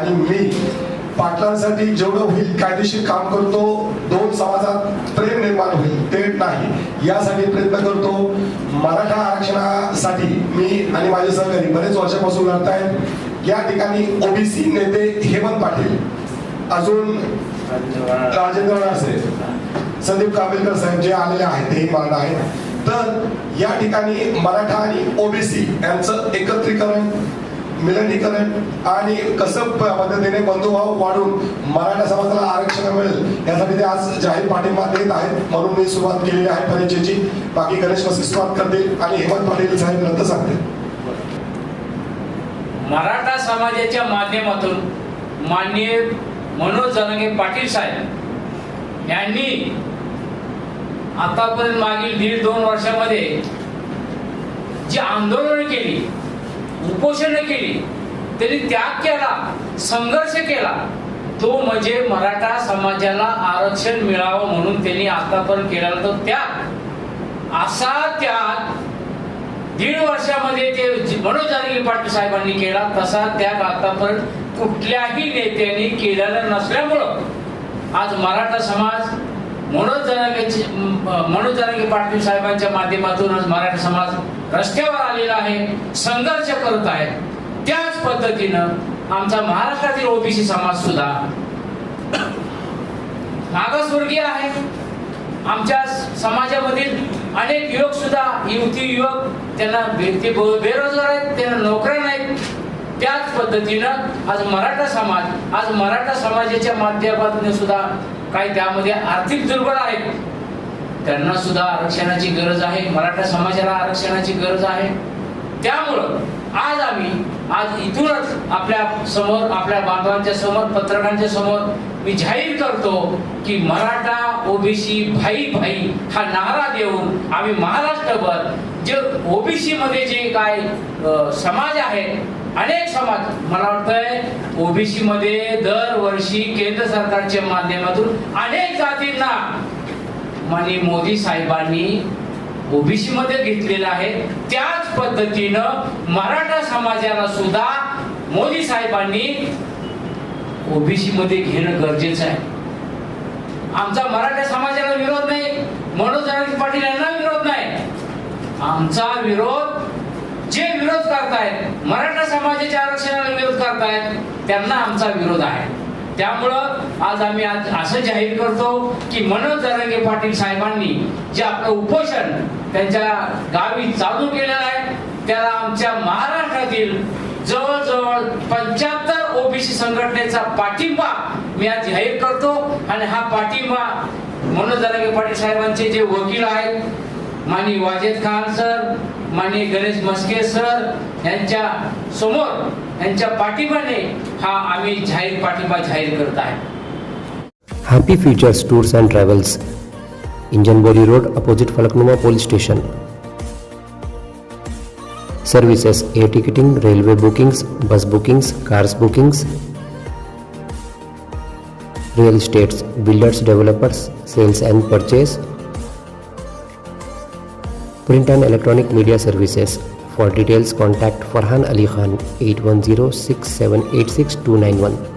आणि मी पाटलांसाठी जेवढं होईल कायदेशीर काम करतो दोन समाजात प्रेम निर्माण होईल ते नाही. यासाठी प्रयत्न करतो. मराठा आरक्षणासाठी मी आणि माझे सहकारी बरेच वर्षापासून लढत आहेत या ठिकाणी ओबीसी नेते हेमंत पाटील अजून राजेंद्र रासे संदीप कांबेलकर साहेब जे आलेले आहेत तेही मान आहेत. तर या ठिकाणी मराठा आणि ओबीसी यांचं एकत्रीकरण मिलनीकरण आणि कसं पद्धतीने बंधुभाव वाढून मराठा समाजाला आरक्षण मिळेल यासाठी ते आज जाहीर पाठिंबा देत आहेत. म्हणून मी सुरुवात केलेली आहे परिचयाची बाकी गणेश वसिष्ठ सुरुवात करतील आणि हेमंत पाटील साहेब नंतर सांगतील. मराठा समाजाच्या माध्यमातून माननीय मनोज जनांगे पाटील साहेब यांनी आतापर्यंत मागील दीड दोन वर्षामध्ये जी आंदोलन केली उपोषण केली. त्यांनी त्याग केला संघर्ष केला. तो म्हणजे मराठा समाजाला आरक्षण मिळावं म्हणून त्यांनी आतापर्यंत केला तो त्याग. असा त्याग दीड वर्षामध्ये ते मनोज जानकी पाटील साहेबांनी केला तसा त्याग आतापर्यंत कुठल्याही नेत्यांनी केलेला नसल्यामुळं आज मराठा समाज मनोज जनांगेचे मनोज पाटील साहेबांच्या माध्यमातून आज मराठा समाज रस्त्यावर आलेला आहे संघर्ष करत आहे. त्याच पद्धतीनं आमचा महाराष्ट्रातील ओबीसी समाज सुद्धा मागासवर्गीय आहे. आमच्या समाजामधील अनेक युवक सुद्धा युवती युवक त्यांना ते बेरोजगार आहेत त्यांना नोकऱ्या नाहीत. त्याच पद्धतीनं आज मराठा समाज आज मराठा समाजाच्या माध्यमातून सुद्धा काही त्यामध्ये आर्थिक दुर्बल आहेत त्यांना सुद्धा आरक्षणाची गरज आहे. मराठा समाजाला आरक्षणाची गरज आहे. त्यामुळं आज आम्ही आज इथूनच आपल्यासमोर आपल्या बांधवांच्या समोर पत्रकारांच्या समोर मी जाहीर करतो की मराठा ओबीसी भाई भाई हा नारा देऊन आम्ही महाराष्ट्रभर जे ओबीसी मध्ये जे काय समाज आहेत अनेक समाज मला वाटतंय ओबीसी मध्ये दरवर्षी केंद्र सरकारच्या माध्यमातून अनेक जातींना माननीय मोदी साहेबांनी ओबीसी मध्ये घेतलेलं आहे. त्याच पद्धतीनं मराठा समाजाला सुद्धा मोदी साहेबांनी ओबीसी मध्ये घेणं गरजेचं आहे. आमचा मराठा समाजाला विरोध नाही मनोज जरांगे पाटील यांना विरोध नाही आमचा विरोध जे विरोध करतायत मराठा समाजाच्या आरक्षणाला विरोध करतायत त्यांना आमचा विरोध आहे. त्यामुळं आज आम्ही आज असं जाहीर करतो की मनोज दरंगे पाटील साहेबांनी जे आपलं उपोषण त्यांच्या गावी चालू केलेलं आहे त्याला आमच्या महाराष्ट्रातील जवळजवळ पंच्याहत्तर ओबीसी संघटनेचा पाठिंबा मी आज जाहीर करतो. आणि हा पाठिंबा मनोज दरंगे पाटील साहेबांचे जे वकील आहेत माननीय वाजेद खान सर माननीय गणेश मस्के सर यांच्या समोर यांच्या पाठीमाने हा आम्ही जाहीर पाठिंबा जाहीर करत आहे. Happy futures tours and travels Injan Injanbori road opposite Falaknuma police station services A ticketing railway bookings bus bookings cars bookings real estates builders developers sales and purchase print and electronic media services. For details, contact Farhan Ali Khan 810 6786 291.